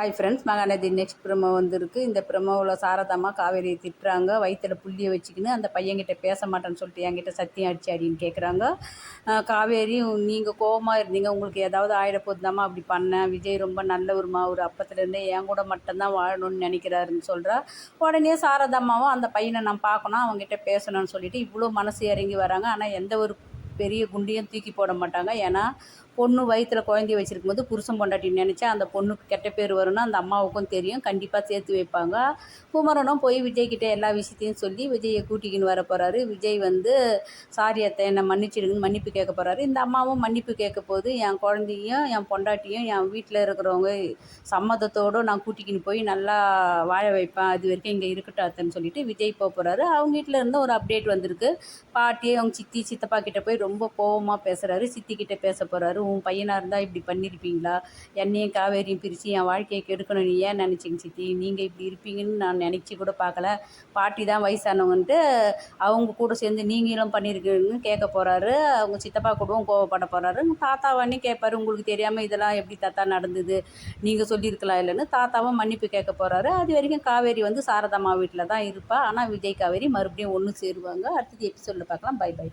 Hi friends Mahanadi next promo வந்திருக்கு. இந்த ப்ரமோவில் சாரதாமா காவேரியை திட்டுறாங்க. வயிற்றுல புள்ளியை வச்சுக்கின்னு அந்த பையன்கிட்ட பேச மாட்டேன்னு சொல்லிட்டு என்கிட்ட சத்தியம் அடிச்சு அப்படின்னு கேட்குறாங்க காவேரி நீங்கள் கோபமாக இருந்தீங்க. உங்களுக்கு ஏதாவது ஆயிட போகுதாம்மா அப்படி பண்ணேன். விஜய் ரொம்ப நல்ல ஒரு அப்பத்துலேருந்தே என் கூட மட்டும்தான் வாழணும்னு நினைக்கிறாருன்னு சொல்கிறா உடனே சாரதாமாவும் அந்த பையனை நான் பார்க்கணும் அவங்ககிட்ட பேசணும்னு சொல்லிட்டு இவ்வளோ மனசு இறங்கி வராங்க. ஆனால் எந்த ஒரு பெரிய குண்டியும் தூக்கி போட மாட்டாங்க. ஏன்னா பொண்ணு வயிற்றுல குழந்தைய வச்சுருக்கும் போது புருஷன் பொண்டாட்டி நினச்சா அந்த பொண்ணுக்கு கெட்ட பேர் வரும்னு அந்த அம்மாவுக்கும் தெரியும். கண்டிப்பாக சேர்த்து வைப்பாங்க. குமரனும் போய் விஜய்கிட்ட எல்லா விஷயத்தையும் சொல்லி விஜயை கூட்டிக்கின்னு வர போகிறாரு விஜய் வந்து சாரி அத்தை என்னை மன்னிச்சிடுங்கன்னு மன்னிப்பு கேட்க போகிறாரு இந்த அம்மாவும் மன்னிப்பு கேட்க போது என் குழந்தையும் என் பொண்டாட்டியும் என் வீட்டில் இருக்கிறவங்க சம்மதத்தோடு நான் கூட்டிக்கின்னு போய் நல்லா வாழ வைப்பேன். அது வரைக்கும் இங்கே இருக்கட்டும் அத்தைன்னு சொல்லிட்டு விஜய் போக போகிறாரு அவங்க வீட்டில் இருந்து ஒரு அப்டேட் வந்திருக்கு. பாட்டி அவங்க சித்தி சித்தப்பா கிட்ட போய் ரொம்ப கோவமாக பேசுகிறாரு சித்தி கிட்ட பேச போகிறாரு உன் பையனாக இருந்தால் இப்படி பண்ணியிருப்பீங்களா என்னையும் காவேரியும் பிரித்து என் வாழ்க்கையை கெடுக்கணும். நீ ஏன் நினச்சிங்க சித்தி? நீங்கள் இப்படி இருப்பீங்கன்னு நான் நினச்சி கூட பார்க்கல. பாட்டி தான் வயசானவங்கன்ட்டு அவங்க கூட சேர்ந்து நீங்களும் பண்ணியிருக்கீங்கன்னு கேட்க போகிறாரு அவங்க சித்தப்பா கூடவும் கோவப்பட போகிறாரு தாத்தாவானே கேட்பாரு உங்களுக்கு தெரியாமல் இதெல்லாம் எப்படி தாத்தா நடந்தது? நீங்கள் சொல்லியிருக்கலாம் இல்லைன்னு. தாத்தாவும் மன்னிப்பு கேட்க போகிறாரு அது வரைக்கும் காவேரி வந்து சாரதாமா வீட்டில் தான் இருப்பாள் ஆனால் விஜய் காவேரி மறுபடியும் ஒன்று சேருவாங்க. அடுத்தது எபிசோடில் பார்க்கலாம். Bye bye.